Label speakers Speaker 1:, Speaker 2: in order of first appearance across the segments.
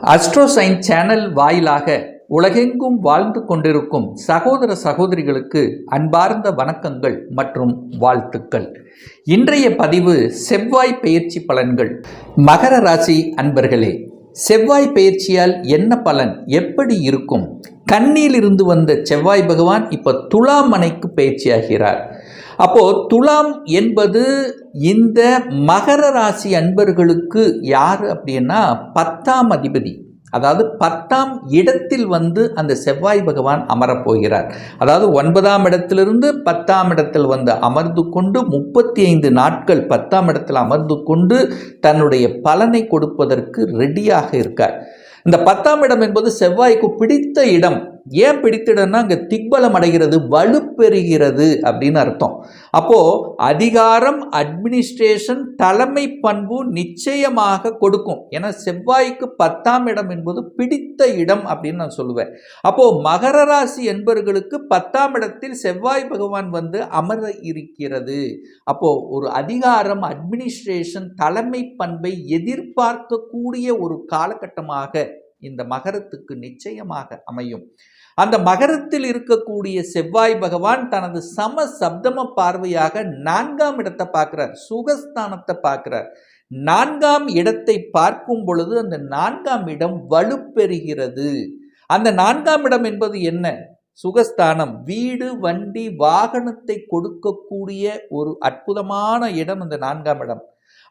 Speaker 1: அஸ்ட்ரோசைன் channel வாயிலாக உலகெங்கும் வாழ்ந்து கொண்டிருக்கும் சகோதர சகோதரிகளுக்கு அன்பார்ந்த வணக்கங்கள் மற்றும் வாழ்த்துக்கள். இன்றைய பதிவு செவ்வாய் பயிற்சி பலன்கள். மகர ராசி அன்பர்களே செவ்வாய் பயிற்சியால் என்ன பலன் எப்படி இருக்கும்? கண்ணியிலிருந்து வந்த செவ்வாய் பகவான் இப்போ துலாமனைக்கு பயிற்சியாகிறார் அப்போது துலாம் என்பது இந்த மகர ராசி அன்பர்களுக்கு யார் அப்படின்னா பத்தாம் அதிபதி. அதாவது பத்தாம் இடத்தில் வந்து அந்த செவ்வாய் பகவான் அமரப் போகிறார் அதாவது ஒன்பதாம் இடத்திலிருந்து பத்தாம் இடத்தில் வந்து அமர்ந்து கொண்டு முப்பத்தி ஐந்து நாட்கள் பத்தாம் இடத்தில் அமர்ந்து கொண்டு தன்னுடைய பலனை கொடுப்பதற்கு ரெடியாக இருக்கார். இந்த பத்தாம் இடம் என்பது செவ்வாய்க்கு பிடித்த இடம். ஏன் பிடித்திடன்னா அங்கே திக்பலம் அடைகிறது வலுப்பெறுகிறது அப்படின்னு அர்த்தம். அப்போது அதிகாரம் அட்மினிஸ்ட்ரேஷன் தலைமை பண்பு நிச்சயமாக கொடுக்கும். ஏன்னா செவ்வாய்க்கு பத்தாம் இடம் என்பது பிடித்த இடம் அப்படின்னு நான் சொல்லுவேன். அப்போது மகர ராசி என்பவர்களுக்கு பத்தாம் இடத்தில் செவ்வாய் பகவான் வந்து அமர இருக்கிறது. அப்போது ஒரு அதிகாரம் அட்மினிஸ்ட்ரேஷன் தலைமை பண்பை எதிர்பார்க்கக்கூடிய ஒரு காலகட்டமாக இந்த மகரத்துக்கு நிச்சயமாக அமையும். அந்த மகரத்தில் இருக்கக்கூடிய செவ்வாய் பகவான் தனது சம சப்தம பார்வையாக நான்காம் இடத்தை பார்க்கிறார் சுகஸ்தானத்தை பார்க்கிறார். நான்காம் இடத்தை பார்க்கும் பொழுது அந்த நான்காம் இடம் வலுப்பெறுகிறது. அந்த நான்காம் இடம் என்பது என்ன? சுகஸ்தானம். வீடு வண்டி வாகனத்தை கொடுக்கக்கூடிய ஒரு அற்புதமான இடம் அந்த நான்காம் இடம்.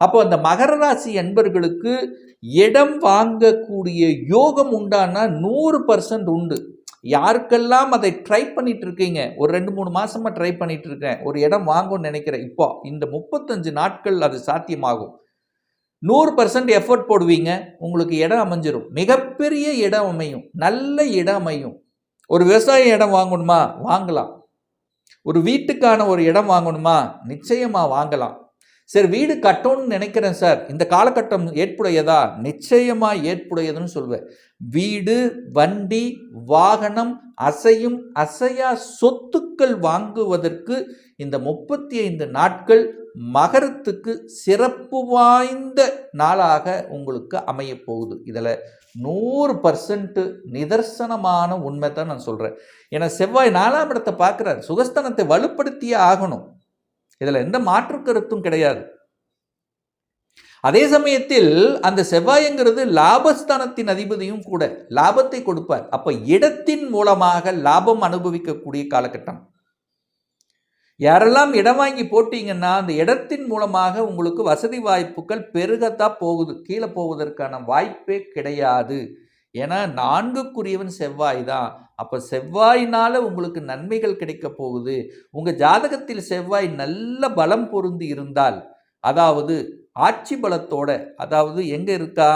Speaker 1: அப்போ அந்த மகர ராசி என்பர்களுக்கு இடம் வாங்கக்கூடிய யோகம் உண்டானா நூறு பர்சன்ட் உண்டு. யாருக்கெல்லாம் அதை ட்ரை பண்ணிட்டு இருக்கீங்க ஒரு ரெண்டு மூணு மாசமா ட்ரை பண்ணிட்டு இருக்கேன் ஒரு இடம் வாங்கும்னு நினைக்கிறேன். இப்போ இந்த முப்பத்தஞ்சு நாட்கள் அது சாத்தியமாகும். நூறு பர்சன்ட் எஃபர்ட் போடுவீங்க. உங்களுக்கு இடம் அமைஞ்சிரும். மிகப்பெரிய இடம் அமையும். நல்ல இடம் அமையும். ஒரு விவசாய இடம் வாங்கணுமா? வாங்கலாம். ஒரு வீட்டுக்கான ஒரு இடம் வாங்கணுமா? நிச்சயமா வாங்கலாம். சரி வீடு கட்டணும்னு நினைக்கிறேன் சார். இந்த காலகட்டம் ஏற்புடையதா? நிச்சயமாக ஏற்புடையதுன்னு சொல்வேன். வீடு வண்டி வாகனம் அசையும் அசையா சொத்துக்கள் வாங்குவதற்கு இந்த முப்பத்தி ஐந்து நாட்கள் மகரத்துக்கு சிறப்பு வாய்ந்த நாளாக உங்களுக்கு அமைய போகுது. இதில் நூறு பர்சன்ட்டு நிதர்சனமான உண்மை தான் நான் சொல்கிறேன் ஏன்னா செவ்வாய் நாலாம் இடத்தை பார்க்குறாரு. சுகஸ்தானத்தை வலுப்படுத்தியே ஆகணும். இதில் எந்த மாற்று கருத்தும் கிடையாது. அதே சமயத்தில் அந்த செவ்வாய்ங்கிறது லாபஸ்தானத்தின் அதிபதியும் கூட லாபத்தை கொடுப்பார். அப்ப இடத்தின் மூலமாக லாபம் அனுபவிக்கக்கூடிய காலகட்டம். யாரெல்லாம் இடம் வாங்கி போட்டீங்கன்னா அந்த இடத்தின் மூலமாக உங்களுக்கு வசதி வாய்ப்புகள் பெருகத்தான் போகுது. கீழே போவதற்கான வாய்ப்பே கிடையாது. ஏன்னா நான்குக்குரியவன் செவ்வாய் தான். அப்போ செவ்வாயினால் உங்களுக்கு நன்மைகள் கிடைக்க போகுது. உங்கள் ஜாதகத்தில் செவ்வாய் நல்ல பலம் பொருந்தி இருந்தால் அதாவது ஆட்சி பலத்தோட அதாவது எங்கே இருக்கா?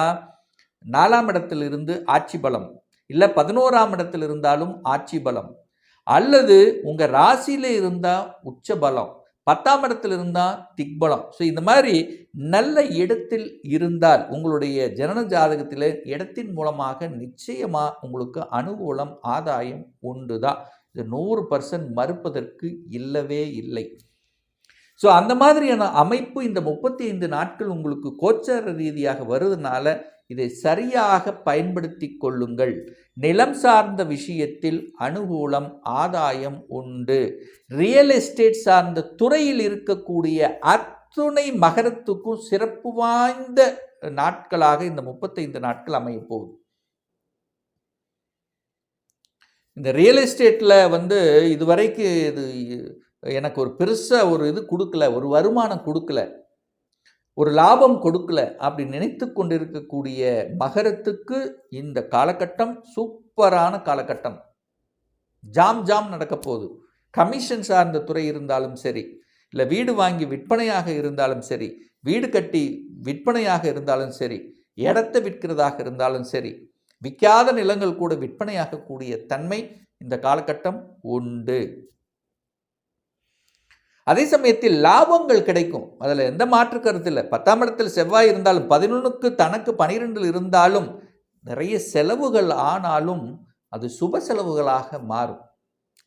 Speaker 1: நாலாம் இடத்திலிருந்து ஆட்சி பலம். இல்லை பதினோராம் இடத்தில் இருந்தாலும் ஆட்சி பலம். அல்லது உங்கள் ராசியில் இருந்தால் உச்ச பலம். பத்தாம் இடத்தில் இருந்தால் திக்பலம். ஸோ இந்த மாதிரி நல்ல இடத்தில் இருந்தால் உங்களுடைய ஜனன ஜாதகத்தில் இடத்தின் மூலமாக நிச்சயமாக உங்களுக்கு அனுகூலம் ஆதாயம் உண்டு தான் இது நூறு பர்சன்ட் மறுப்பதற்கு இல்லவே இல்லை. ஸோ அந்த மாதிரியான அமைப்பு இந்த முப்பத்தி ஐந்து நாட்கள் உங்களுக்கு கோச்சார ரீதியாக வருதுனால இதை சரியாக பயன்படுத்தி கொள்ளுங்கள். நிலம் சார்ந்த விஷயத்தில் அனுகூலம் ஆதாயம் உண்டு. ரியல் எஸ்டேட் சார்ந்த துறையில் இருக்கக்கூடிய அத்துணை மகரத்துக்கும் சிறப்பு வாய்ந்த நாட்களாக இந்த முப்பத்தைந்து நாட்கள் அமைய போகுது. இந்த ரியல் எஸ்டேட்டில் வந்து இதுவரைக்கு இது எனக்கு ஒரு பெருசாக ஒரு இது கொடுக்கல ஒரு வருமானம் கொடுக்கல. ஒரு லாபம் கொடுக்கல அப்படி நினைத்து கொண்டிருக்கக்கூடிய மகரத்துக்கு இந்த காலகட்டம் சூப்பரான காலகட்டம். ஜாம் ஜாம் நடக்க போகுது. கமிஷன் சார்ந்த துறை இருந்தாலும் சரி இல்லை வீடு வாங்கி விற்பனையாக இருந்தாலும் சரி வீடு கட்டி விற்பனையாக இருந்தாலும் சரி இடத்தை விற்கிறதாக இருந்தாலும் சரி விற்காத நிலங்கள் கூட விற்பனையாகக்கூடிய தன்மை இந்த காலகட்டம் உண்டு. அதே சமயத்தில் லாபங்கள் கிடைக்கும். அதில் எந்த மாற்று கருத்து இல்லை. பத்தாம் இடத்தில் செவ்வாய் இருந்தாலும் பதினொன்றுக்கு தனக்கு பனிரெண்டில் இருந்தாலும் நிறைய செலவுகள் ஆனாலும் அது சுப செலவுகளாக மாறும்.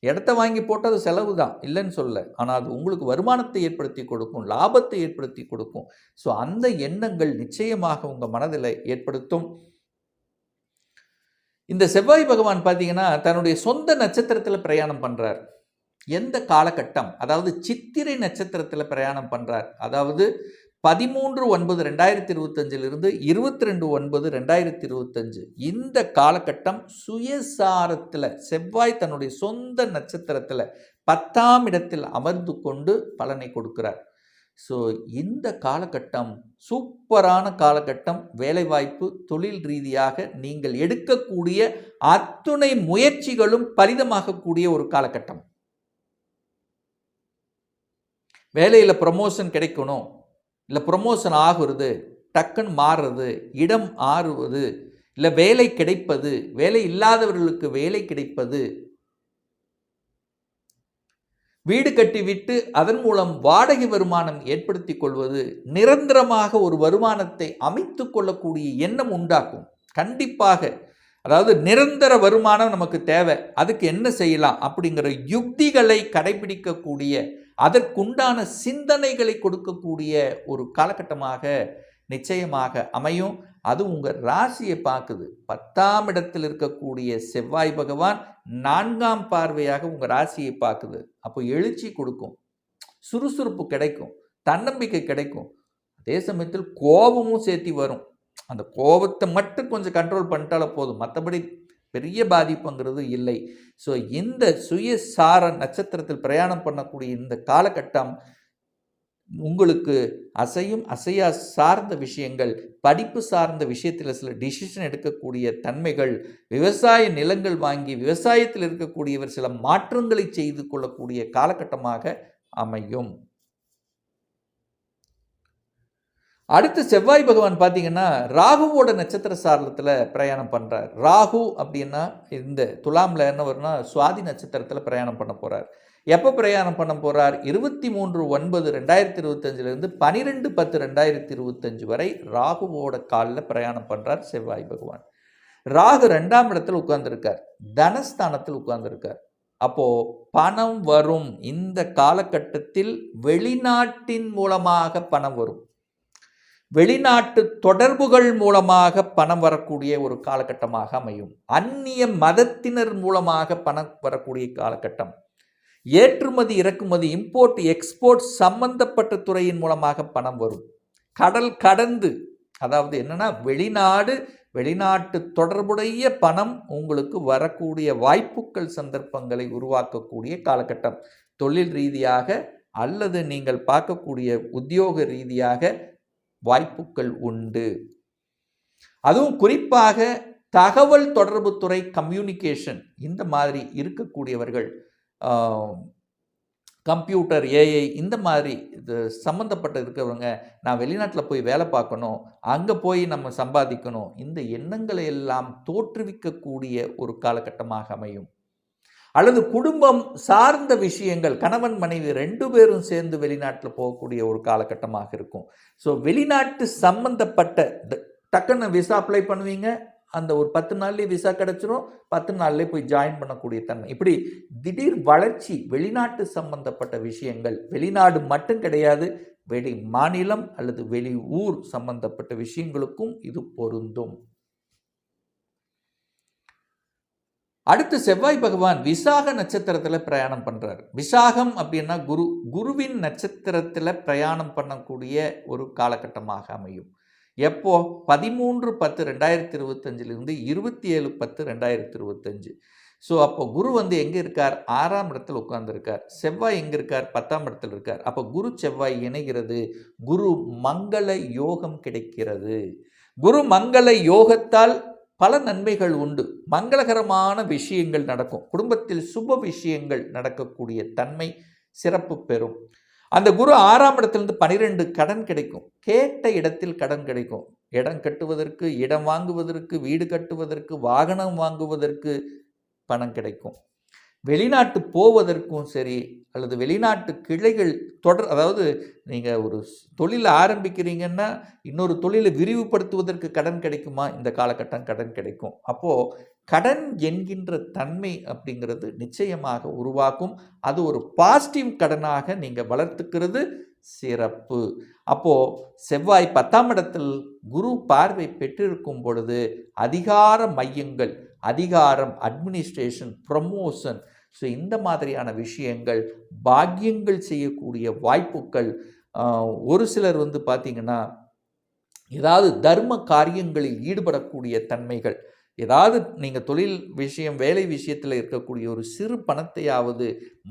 Speaker 1: இடத்த வாங்கி போட்டது செலவு தான் இல்லைன்னு சொல்ல ஆனால் அது உங்களுக்கு வருமானத்தை ஏற்படுத்தி கொடுக்கும் லாபத்தை ஏற்படுத்தி கொடுக்கும். ஸோ அந்த எண்ணங்கள் நிச்சயமாக உங்கள் மனதில் ஏற்படுத்தும். இந்த செவ்வாய் பகவான் பார்த்தீங்கன்னா தன்னுடைய சொந்த நட்சத்திரத்தில் பிரயாணம் பண்ணுறார். எந்த காலகட்டம்? அதாவது சித்திரை நட்சத்திரத்தில் பிரயாணம் பண்ணுறார் அதாவது பதிமூன்று ஒன்பது ரெண்டாயிரத்தி இருபத்தஞ்சிலிருந்து இருபத்தி ரெண்டு ஒன்பது ரெண்டாயிரத்தி இருபத்தஞ்சு இந்த காலகட்டம் சுயசாரத்தில் செவ்வாய் தன்னுடைய சொந்த நட்சத்திரத்தில் பத்தாம் இடத்தில் அமர்ந்து கொண்டு பலனை கொடுக்கிறார். ஸோ இந்த காலகட்டம் சூப்பரான காலகட்டம். வேலைவாய்ப்பு தொழில் ரீதியாக நீங்கள் எடுக்கக்கூடிய அத்துணை முயற்சிகளும் பலிதமாகக்கூடிய ஒரு காலகட்டம். வேலையில் ப்ரமோஷன் கிடைக்கணும். இல்லை ப்ரொமோஷன் ஆகுறது டக்குன்னு மாறுறது இடம் ஆறுவது இல்லை வேலை கிடைப்பது வேலை இல்லாதவர்களுக்கு வேலை கிடைப்பது. வீடு கட்டிவிட்டு அதன் மூலம் வாடகை வருமானம் ஏற்படுத்தி கொள்வது நிரந்தரமாக ஒரு வருமானத்தை அமைத்து கொள்ளக்கூடிய எண்ணம் உண்டாக்கும் கண்டிப்பாக அதாவது நிரந்தர வருமானம் நமக்கு தேவை. அதுக்கு என்ன செய்யலாம்? அப்படிங்கிற யுக்திகளை கடைபிடிக்கக்கூடிய அதற்குண்டான சிந்தனைகளை கொடுக்கக்கூடிய ஒரு காலகட்டமாக நிச்சயமாக அமையும். அது உங்கள் ராசியை பார்க்குது. பத்தாம் இடத்தில் இருக்கக்கூடிய செவ்வாய் பகவான் நான்காம் பார்வையாக உங்கள் ராசியை பார்க்குது. அப்போ எழுச்சி கொடுக்கும். சுறுசுறுப்பு கிடைக்கும். தன்னம்பிக்கை கிடைக்கும். அதே சமயத்தில் கோபமும் சேர்த்தி வரும். அந்த கோபத்தை மட்டும் கொஞ்சம் கண்ட்ரோல் பண்ணிட்டால போதும். மற்றபடி பெரிய பாதிப்புங்கிறது இல்லை. ஸோ இந்த சுயசார நட்சத்திரத்தில் பிரயாணம் பண்ணக்கூடிய இந்த காலகட்டம் உங்களுக்கு அசையும் அசையா சார்ந்த விஷயங்கள் படிப்பு சார்ந்த விஷயத்தில் சில டிசிஷன் எடுக்கக்கூடிய தன்மைகள் விவசாய நிலங்கள் வாங்கி விவசாயத்தில் இருக்கக்கூடியவர் சில மாற்றங்களை செய்து கொள்ளக்கூடிய காலகட்டமாக அமையும். அடுத்து செவ்வாய் பகவான் பார்த்தீங்கன்னா ராகுவோட நட்சத்திர சாரலத்தில் பிரயாணம் பண்ணுறார் ராகு அப்படின்னா இந்த துலாமில் என்ன வரும்னா சுவாதி நட்சத்திரத்தில் பிரயாணம் பண்ண போகிறார் எப்போ பிரயாணம் பண்ண போகிறார் இருபத்தி மூன்று ஒன்பது ரெண்டாயிரத்தி இருபத்தஞ்சிலேருந்து பனிரெண்டு பத்து ரெண்டாயிரத்தி இருபத்தஞ்சு வரை ராகுவோட காலில் பிரயாணம் பண்ணுறார் செவ்வாய் பகவான். ராகு ரெண்டாம் இடத்தில் உட்கார்ந்துருக்கார். தனஸ்தானத்தில் உட்கார்ந்துருக்கார். அப்போது பணம் வரும். இந்த காலகட்டத்தில் வெளிநாட்டின் மூலமாக பணம் வரும். வெளிநாட்டு தொடர்புகள் மூலமாக பணம் வரக்கூடிய ஒரு காலகட்டமாக அமையும். அந்நிய மதத்தினர் மூலமாக பணம் வரக்கூடிய காலகட்டம். ஏற்றுமதி இறக்குமதி இம்போர்ட் எக்ஸ்போர்ட் சம்பந்தப்பட்ட துறையின் மூலமாக பணம் வரும். கடல் கடந்து அதாவது என்னன்னா வெளிநாடு வெளிநாட்டு தொடர்புடைய பணம் உங்களுக்கு வரக்கூடிய வாய்ப்புகள் சந்தர்ப்பங்களை உருவாக்கக்கூடிய காலகட்டம். தொழில் ரீதியாக அல்லது நீங்கள் பார்க்கக்கூடிய உத்தியோக ரீதியாக வாய்ப்புகள் உண்டு. அதுவும் குறிப்பாக தகவல் தொடர்பு துறை கம்யூனிகேஷன் இந்த மாதிரி இருக்கக்கூடியவர்கள் கம்ப்யூட்டர் ஏஐ இந்த மாதிரி இது சம்மந்தப்பட்ட இருக்கிறவங்க நான் வெளிநாட்டில் போய் வேலை பார்க்கணும் அங்கே போய் நம்ம சம்பாதிக்கணும் இந்த எண்ணங்களை எல்லாம் தோற்றுவிக்கக்கூடிய ஒரு காலகட்டமாக அமையும். அல்லது குடும்பம் சார்ந்த விஷயங்கள் கணவன் மனைவி ரெண்டு பேரும் சேர்ந்து வெளிநாட்டில் போகக்கூடிய ஒரு காலகட்டமாக இருக்கும். ஸோ வெளிநாட்டு சம்பந்தப்பட்ட டக்குன்னு விசா அப்ளை பண்ணுவீங்க. அந்த ஒரு பத்து நாள்லேயே விசா கிடச்சிரும். பத்து நாள்லேயே போய் ஜாயின் பண்ணக்கூடிய தன்மை. இப்படி திடீர் வளர்ச்சி வெளிநாட்டு சம்பந்தப்பட்ட விஷயங்கள் வெளிநாடு மட்டும் கிடையாது வெளி மாநிலம் அல்லது வெளி ஊர் சம்பந்தப்பட்ட விஷயங்களுக்கும் இது பொருந்தும். அடுத்து செவ்வாய் பகவான் விசாக நட்சத்திரத்தில் பிரயாணம் பண்ணுறார் விசாகம் அப்படின்னா குரு குருவின் நட்சத்திரத்தில் பிரயாணம் பண்ணக்கூடிய ஒரு காலகட்டமாக அமையும். எப்போ? பதிமூன்று பத்து ரெண்டாயிரத்தி இருபத்தஞ்சிலிருந்து இருபத்தி ஏழு பத்து ரெண்டாயிரத்தி இருபத்தஞ்சு. ஸோ அப்போ குரு வந்து எங்கே இருக்கார்? ஆறாம் இடத்தில் உட்கார்ந்துருக்கார். செவ்வாய் எங்கே இருக்கார்? பத்தாம் இடத்தில் இருக்கார். அப்போ குரு செவ்வாய் இணைகிறது. குரு மங்கள யோகம் கிடைக்கிறது. குரு மங்கள யோகத்தால் பல நன்மைகள் உண்டு. மங்களகரமான விஷயங்கள் நடக்கும். குடும்பத்தில் சுப விஷயங்கள் நடக்கக்கூடிய தன்மை சிறப்பு பெறும். அந்த குரு ஆறாம் இடத்திலிருந்து பனிரெண்டு கடன் கிடைக்கும். கேட்ட இடத்தில் கடன் கிடைக்கும். இடம் கட்டுவதற்கு இடம் வாங்குவதற்கு வீடு கட்டுவதற்கு வாகனம் வாங்குவதற்கு பணம் கிடைக்கும். வெளிநாட்டு போவதற்கும் சரி அல்லது வெளிநாட்டு கிளைகள் தொடர் அதாவது நீங்கள் ஒரு தொழிலை ஆரம்பிக்கிறீங்கன்னா இன்னொரு தொழிலை விரிவுபடுத்துவதற்கு கடன் கிடைக்குமா? இந்த காலகட்டம் கடன் கிடைக்கும். அப்போது கடன் என்கின்ற தன்மை அப்படிங்கிறது நிச்சயமாக உருவாக்கும். அது ஒரு பாசிட்டிவ் கடனாக நீங்கள் வளர்த்துக்கிறது சிறப்பு. அப்போது செவ்வாய் பத்தாம் இடத்தில் குரு பார்வை பெற்றிருக்கும் பொழுது அதிகார மையங்கள் அதிகாரம் அட்மினிஸ்ட்ரேஷன் ப்ரமோஷன் ஸோ இந்த மாதிரியான விஷயங்கள் பாக்கியங்கள் செய்யக்கூடிய வாய்ப்புகள் ஒரு சிலர் வந்து பார்த்திங்கன்னா ஏதாவது தர்ம காரியங்களில் ஈடுபடக்கூடிய தன்மைகள் ஏதாவது நீங்கள் தொழில் விஷயம் வேலை விஷயத்தில் இருக்கக்கூடிய ஒரு சிறு பணத்தையாவது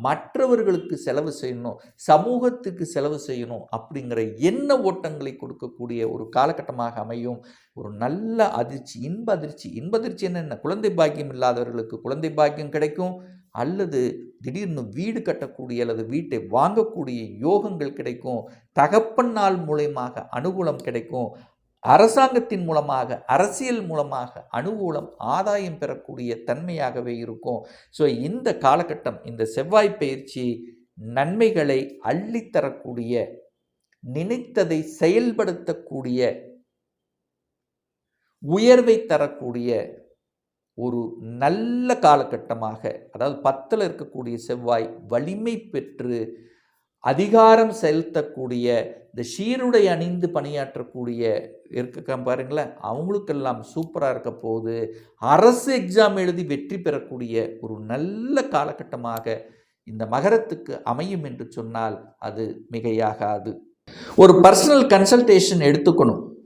Speaker 1: மற்றவர்களுக்கு செலவு செய்யணும் சமூகத்துக்கு செலவு செய்யணும் அப்படிங்கிற எண்ண ஓட்டங்களை கொடுக்கக்கூடிய ஒரு காலகட்டமாக அமையும். ஒரு நல்ல அதிர்ச்சி இன்ப அதிர்ச்சி. இன்ப அதிர்ச்சி என்னென்ன? குழந்தை பாக்கியம் இல்லாதவர்களுக்கு குழந்தை பாக்கியம் கிடைக்கும். அல்லது திடீர்னு வீடு கட்டக்கூடிய அல்லது வீட்டை வாங்கக்கூடிய யோகங்கள் கிடைக்கும். தகப்பன் நாள் மூலயமாக அனுகூலம் கிடைக்கும். அரசாங்கத்தின் மூலமாக அரசியல் மூலமாக அனுகூலம் ஆதாயம் பெறக்கூடிய தன்மையாகவே இருக்கும். ஸோ இந்த காலகட்டம் இந்த செவ்வாய் பயிற்சி நன்மைகளை அள்ளித்தரக்கூடிய நினைத்ததை செயல்படுத்தக்கூடிய உயர்வை தரக்கூடிய ஒரு நல்ல காலகட்டமாக அதாவது பத்தில் இருக்கக்கூடிய செவ்வாய் வலிமை பெற்று அதிகாரம் செலுத்தக்கூடிய இந்த சீருடை அணிந்து பணியாற்றக்கூடிய இருக்க பாருங்களேன் அவங்களுக்கெல்லாம் சூப்பராக இருக்க போது அரசு எக்ஸாம் எழுதி வெற்றி பெறக்கூடிய ஒரு நல்ல காலகட்டமாக இந்த மகரத்துக்கு அமையும் என்று சொன்னால் அது மிகையாகாது. ஒரு பர்சனல் கன்சல்டேஷன் எடுத்துக்கணும்.